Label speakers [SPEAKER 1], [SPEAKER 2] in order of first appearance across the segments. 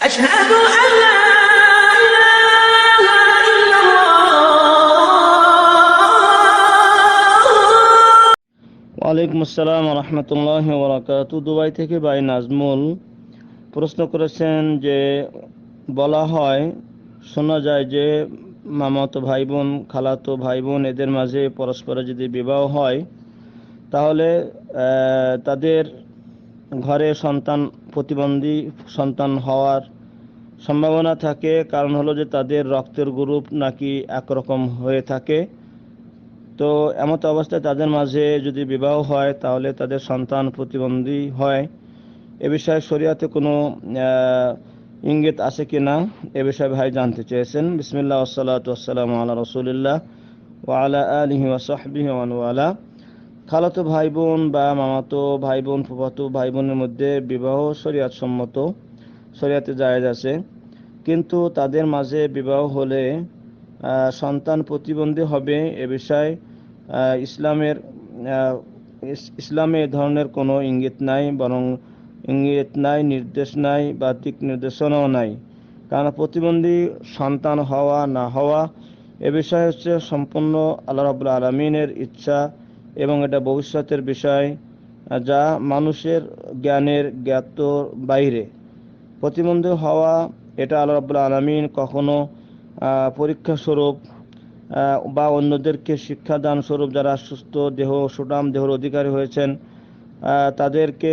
[SPEAKER 1] أشهد أن لا إله إلا الله
[SPEAKER 2] ওয়ালাইকুম আসসালাম রহমতুল্লাহ বরাকাতু দুবাই থেকে ভাই নাজমুল প্রশ্ন করেছেন যে বলা হয় শোনা যায় যে মামাতো ভাই বোন খালাতো ভাই বোন এদের মাঝে পরস্পরে যদি বিবাহ হয় তাহলে আহ, তাদের ঘরে সন্তান, প্রতিবন্ধী সন্তান হওয়ার সম্ভাবনা থাকে। কারণ হলো যে তাদের রক্তের গ্রুপ নাকি একরকম হয়ে থাকে। তো এমত অবস্থায় তাদের মাঝে যদি বিবাহ হয়, তাহলে তাদের সন্তান, প্রতিবন্ধী হয়। এ বিষয়ে শরিয়াতে কোনো ইঙ্গিত আছে কি না? এ বিষয়ে ভাই জানতে চেয়েছেন। বিসমিল্লাহ ওসালাত ওসালাম আল্লাহ রসুলিল্লাহ ও আলা আলহি ওয়াসাহবিহি ওয়ালা। খালাতো ভাই বোন বা মামাতো ভাই বোন ফুফাতো ভাই বোনের মধ্যে বিবাহ শরিয়াত সম্মত শরিয়াতে জায়েজ আছে। কিন্তু তাদের মাঝে বিবাহ হলে সন্তান প্রতিবন্ধী হবে এ বিষয়ে ইসলামের ইসলামে এ ধরনের কোনো ইঙ্গিত নাই, বরং ইঙ্গিত নাই, নির্দেশ নাই বা দিক নির্দেশনাও নাই। কারণ প্রতিবন্ধী সন্তান হওয়া, না হওয়া, এ বিষয়ে হচ্ছে সম্পূর্ণ আল্লাহ রাবুল আলমিনের ইচ্ছা এবং এটা ভবিষ্যতের বিষয় যা মানুষের জ্ঞানের জ্ঞাতর বাইরে। প্রতিবন্ধী হওয়া এটা আল্লাহ রাবুল আলমিন কখনো আহ, পরীক্ষা স্বরূপ বা অন্যদেরকে শিক্ষাদান স্বরূপ যারা সুস্থ দেহ সুটাম দেহর অধিকারী হয়েছেন তাদেরকে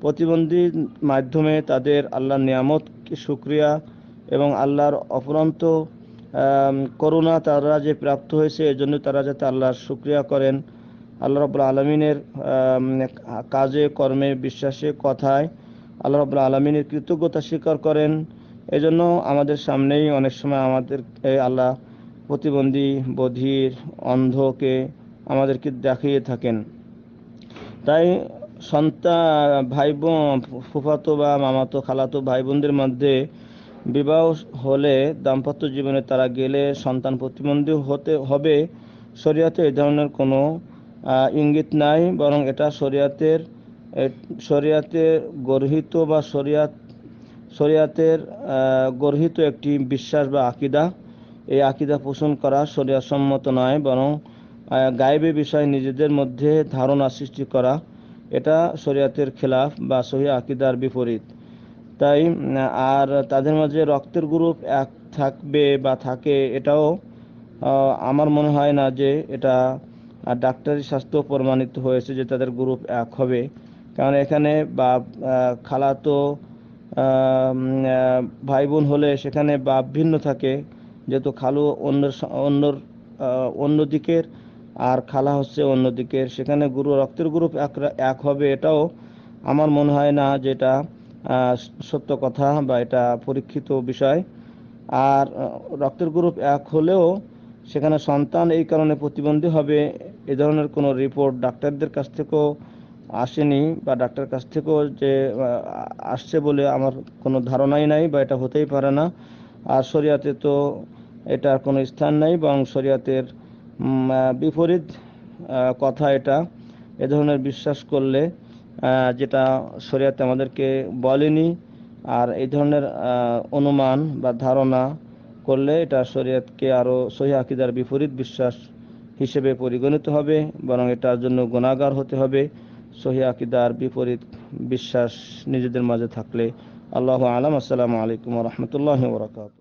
[SPEAKER 2] প্রতিবন্ধীর মাধ্যমে তাদের আল্লাহর নিয়ামত সুক্রিয়া এবং আল্লাহর অফুরন্ত আম, করুণা তারা যে প্রাপ্ত হয়েছে এজন্য তারা যাতে আল্লাহর সুক্রিয়া করেন। আল্লাহ রবুল আলমিনের কাজে, কর্মে, বিশ্বাসে, কথায় আল্লাহ রবুল আলমিনের কৃতজ্ঞতা স্বীকার করেন। এজন্য আমাদের সামনেই অনেক সময় আমাদের আল্লাহ প্রতিবন্ধী, বধির, অন্ধকে আমাদেরকে দেখিয়ে থাকেন। তাই সন্তান ভাই বোন ফুফাতো বা মামাতো, খালাতো ভাই বোনদের মধ্যে বিবাহ হলে দাম্পত্য জীবনে তারা গেলে সন্তান প্রতিবন্ধী হতে হবে। শরিয়াতে এ ধরনের কোনো ইঙ্গিত নাই, বরং এটা শরিয়াতের শরিয়াতে গর্হিত বা শরিয়াত, শরিয়াতের গর্হিত একটি বিশ্বাস বা আকিদা। এই আকিদা পোষণ করা শরিয়াসম্মত নয়, বরং গায়েবী বিষয় নিজেদের মধ্যে ধারণা সৃষ্টি করা, এটা শরিয়াতের খেলাফ বা সহি আকিদার বিপরীত। তাই, আর তাদের মাঝে রক্তের গ্রুপ এক থাকবে বা থাকে, এটাও আমার মনে হয় না যে এটা আহ, ডাক্তারি স্বাস্থ্য প্রমাণিত হয়েছে যে তাদের গ্রুপ এক হবে। কারণ এখানে বা খালাতো ভাই বোন হলে সেখানে বাপ ভিন্ন থাকে। যেহেতু খালু অন্য অন্যর অন্য দিকের আর খালা হচ্ছে অন্য দিকের। সেখানে গুরু রক্তের গ্রুপ এক এক হবে এটাও আমার মনে হয় না যেটা সত্য কথা বা এটা পরীক্ষিত বিষয়। আর রক্তের গ্রুপ এক হলেও সেখানে সন্তান এই কারণে প্রতিবন্ধী হবে এ ধরনের কোনো রিপোর্ট ডাক্তারদের কাছ থেকেও আসেনি বা ডাক্তার কাছ থেকেও যে আসছে বলে আমার কোনো ধারণাই নাই বা এটা হতেই পারে না। আর শরিয়াতে তো এটার কোনো স্থান নাই এবং শরিয়াতের বিপরীত কথা এটা। এ ধরনের বিশ্বাস করলে যেটা শরিয়াতে আমাদেরকে বলেনি আর এই ধরনের অনুমান বা ধারণা করলে এটা শরিয়তকে আরও সহি আকিদার বিপরীত বিশ্বাস হিসেবে পরিগণিত হবে, বরং এটার জন্য গুণাগার হতে হবে। সহি আকিদার বিপরীত বিশ্বাস নিজেদের মাঝে থাকলে। আল্লাহ আলাম। আসসালামু আলাইকুম রহমতুল্লাহ বরকাত